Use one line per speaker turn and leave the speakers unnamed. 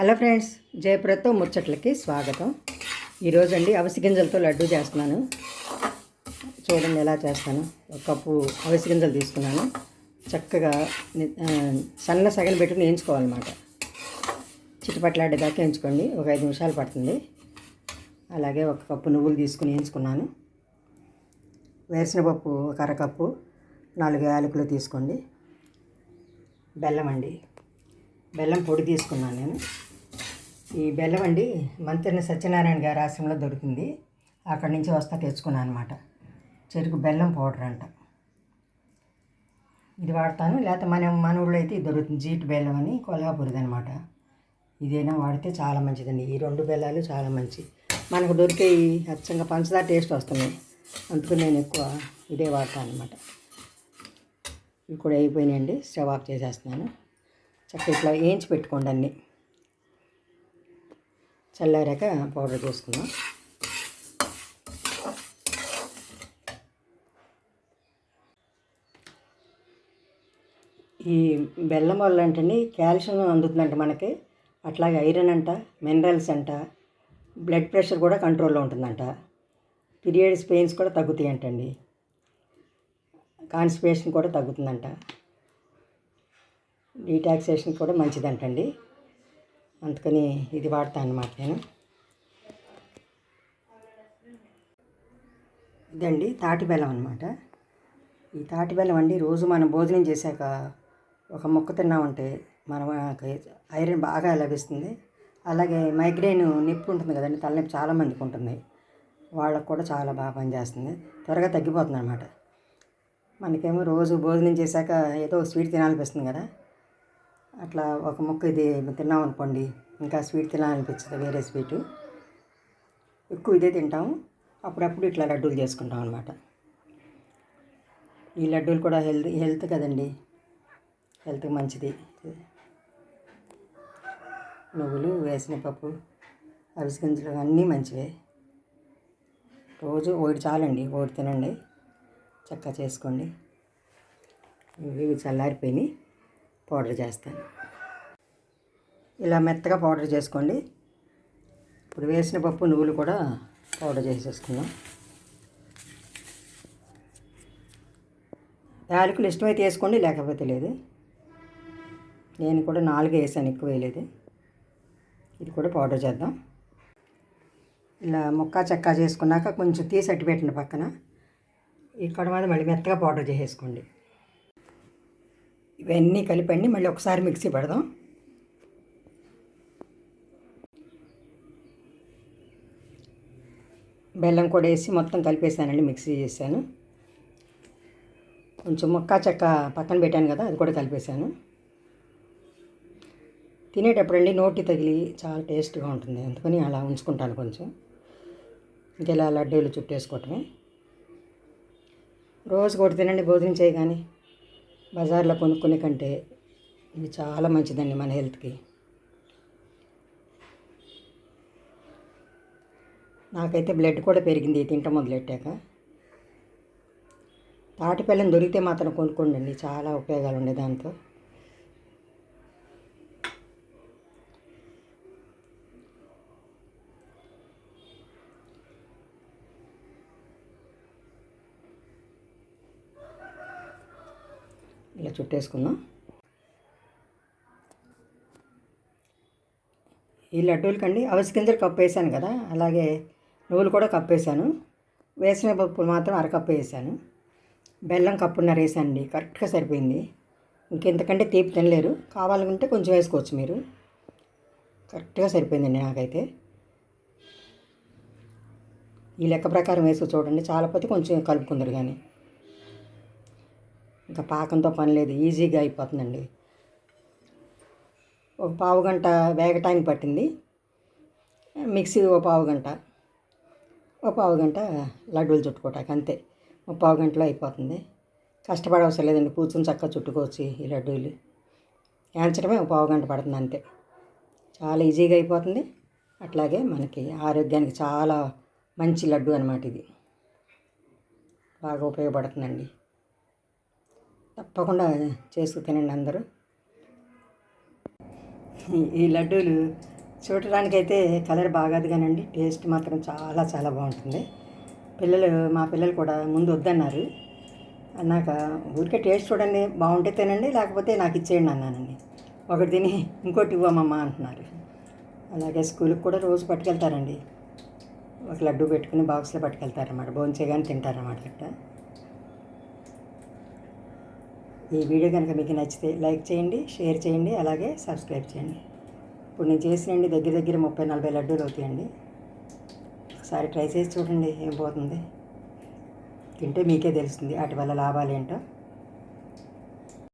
Hello friends జయప్రతో ముచ్చట్లకి స్వాగతం. ఈరోజు అండి అవిసి గింజలతో లడ్డు చేస్తున్నాను. చూడండి ఎలా చేస్తాను. ఒక కప్పు అవిసి గింజలు తీసుకున్నాను. చక్కగా సన్న సగం పెట్టుకుని వేయించుకోవాలన్నమాట. చిట్టుపట్లాడేదాకా వేయించుకోండి. ఒక ఐదు నిమిషాలు పడుతుంది. అలాగే ఒక కప్పు నువ్వులు తీసుకుని వేయించుకున్నాను. వేరుశనగపప్పు ఒక అరకప్పు నాలుగు యాలకులు తీసుకోండి. బెల్లం అండి. బెల్లం పొడి తీసుకున్నాను నేను. ఈ బెల్లం అండి మంత్రిని సత్యనారాయణ గారి ఆశ్రమంలో దొరికింది. అక్కడి నుంచి వస్తా తెచ్చుకున్నాను అనమాట చెరుకు బెల్లం పౌడర్ అంట. ఇది వాడతాను. లేకపోతే మన మన ఊళ్ళో అయితే ఇది దొరుకుతుంది. జీట్ బెల్లం అని కొల్హాపూరిది అనమాట ఇదైనా వాడితే చాలా మంచిదండి. ఈ రెండు బెల్లాలు చాలా మంచి. మనకు దొరికే ఈ అచ్చంగా పంచదార టేస్ట్ వస్తున్నాయి అందుకని నేను ఎక్కువ ఇదే వాడతాను అనమాట ఇవి కూడా అయిపోయినాయండి. స్టవ్ ఆఫ్ చేసేస్తున్నాను. చక్కగా ఇట్లా వేయించి పెట్టుకోండి అన్నీ. చల్లారాక పౌడర్ చేసుకుందాం. ఈ బెల్లం వల్ల అంటే కాల్షియం అందుతుందంట మనకి. అట్లాగే ఐరన్ అంట మినరల్స్ అంట బ్లడ్ ప్రెషర్ కూడా కంట్రోల్లో ఉంటుందంట. పీరియడ్స్ పెయిన్స్ కూడా తగ్గుతాయి అంటండి కాన్స్టిపేషన్ కూడా తగ్గుతుందంట. డీటాక్సేషన్ కూడా మంచిదంటండి. అందుకని ఇది వాడతాను అన్నమాట నేను. ఇదండి తాటి బెల్లం అనమాట ఈ తాటి బెల్లం అండి రోజు మనం భోజనం చేశాక ఒక ముక్క తిన్నామంటే మన ఐరన్ బాగా లభిస్తుంది. అలాగే మైగ్రేన్ నొప్పి ఉంటుంది కదండి తలనొప్పి చాలా మందికి ఉంటుంది. వాళ్ళకు కూడా చాలా బాగా పనిచేస్తుంది. త్వరగా తగ్గిపోతుంది అనమాట మనకేమో రోజు భోజనం చేశాక ఏదో స్వీట్ తినాలనిపిస్తుంది కదా. అట్లా ఒక ముక్క ఇది తిన్నాం అనుకోండి ఇంకా స్వీట్ తినాలనిపించదు వేరే స్వీటు. ఎక్కువ ఇదే తింటాము అప్పుడప్పుడు ఇట్లా లడ్డూలు చేసుకుంటాం అనమాట ఈ లడ్డూలు కూడా హెల్త్ హెల్త్ కదండి. హెల్త్కి మంచిది. నువ్వులు వేసిన పప్పు అవిసి గింజలు అన్నీ మంచివే. రోజు ఒకటి చాలండి ఒకటి తినండి. చక్కగా చేసుకోండి. ఇవి చల్లారిపోయినాయి. పౌడర్ చేస్తాను. ఇలా మెత్తగా పౌడర్ చేసుకోండి. ఇప్పుడు వేసిన పప్పు నువ్వులు కూడా పౌడర్ చేసేసుకుందాం. యాలకులు ఇష్టమైతే వేసుకోండి లేకపోతే లేదు. నేను కూడా నాలుగు వేసాను ఎక్కువ వేయలేదు. ఇది కూడా పౌడర్ చేద్దాం. ఇలా ముక్క చెక్క చేసుకున్నాక కొంచెం తీసి అట్టి పెట్టండి పక్కన. ఇక్కడ మీద మళ్ళీ మెత్తగా పౌడర్ చేసేసుకోండి. ఇవన్నీ కలిపండి మళ్ళీ ఒకసారి మిక్సీ పెడదాం. బెల్లం కూడా వేసి మొత్తం కలిపేసానండి మిక్సీ చేశాను. కొంచెం మొక్క చెక్క పక్కన పెట్టాను కదా అది కూడా కలిపేశాను. తినేటప్పుడు అండి నోటి తగిలి చాలా టేస్ట్గా ఉంటుంది అందుకని అలా ఉంచుకుంటాను కొంచెం. ఇంకెలా లడ్డూలు చుట్టేసుకోవటమే. రోజు కూడా తినండి భోజనం చేయగానే. బజార్లో కొనుక్కునే కంటే ఇది చాలా మంచిదండి మన హెల్త్కి. నాకైతే బ్లడ్ కూడా పెరిగింది తింట మొదలెట్టాక. తాటిపల్లెని దొరికితే మాత్రం కొనుక్కోండి చాలా ఉపయోగాలు ఉండే దాంతో. ఇలా చుట్టేసుకుందాం. ఈ లడ్డూలకండి అవిసి గింజలు కప్పు వేసాను కదా అలాగే నువ్వులు కూడా కప్పు వేసాను వేసిన పప్పులు మాత్రం అరకప్పు వేసాను. బెల్లం కప్పున్నర వేసానండి కరెక్ట్గా సరిపోయింది. ఇంకెంతకంటే తీపి తినలేరు. కావాలనుకుంటే కొంచెం వేసుకోవచ్చు మీరు. కరెక్ట్గా సరిపోయిందండి నాకైతే. ఈ లెక్క ప్రకారం వేసుకు చూడండి చాలా పోతే కొంచెం కలుపుకుందరు కానీ. ఇంకా పాకంతో పని లేదు ఈజీగా అయిపోతుందండి. ఒక పావు గంట వేగటానికి పట్టింది. మిక్సీ ఒక పావు గంట ఒక పావు గంట లడ్డూలు చుట్టుకోవటానికి అంతే. ఒక పావు గంటలో అయిపోతుంది. కష్టపడవసరం లేదండి కూర్చొని చక్కగా చుట్టుకోవచ్చు ఈ లడ్డూలు. ఏంచడమే ఒక పావు గంట పడుతుంది అంతే. చాలా ఈజీగా అయిపోతుంది. అట్లాగే మనకి ఆరోగ్యానికి చాలా మంచి లడ్డు అనమాట ఇది. బాగా ఉపయోగపడుతుందండి. తప్పకుండా చేసుకు తినండి అందరూ. ఈ- లడ్డూలు చూడటానికైతే కలర్ బాగాదు కానండి టేస్ట్ మాత్రం చాలా చాలా బాగుంటుంది. పిల్లలు మా పిల్లలు కూడా ముందు వద్దన్నారు. అన్నాక ఊరికే టేస్ట్ చూడండి బాగుంటే తినండి లేకపోతే నాకు ఇచ్చేయండి అన్నానండి. ఒకటి తిని ఇంకోటి ఇవ్వమమ్మా అంటున్నారు. అలాగే స్కూల్కి కూడా రోజు పట్టుకెళ్తారండి. ఒక లడ్డు పెట్టుకుని బాక్స్లో పట్టుకెళ్తారన్నమాట భోజనం చేయగానే తింటారన్నమాట అట్లా ఈ వీడియో కనుక మీకు నచ్చితే లైక్ చేయండి షేర్ చేయండి అలాగే సబ్స్క్రైబ్ చేయండి. ఇప్పుడు నేను చేసినండి దగ్గర దగ్గర ముప్పై నలభై లడ్డూలు అవుతాయండి. ఒకసారి ట్రై చేసి చూడండి ఏం పోతుంది. తింటే మీకే తెలుస్తుంది వాటి వల్ల లాభాలు ఏంటో.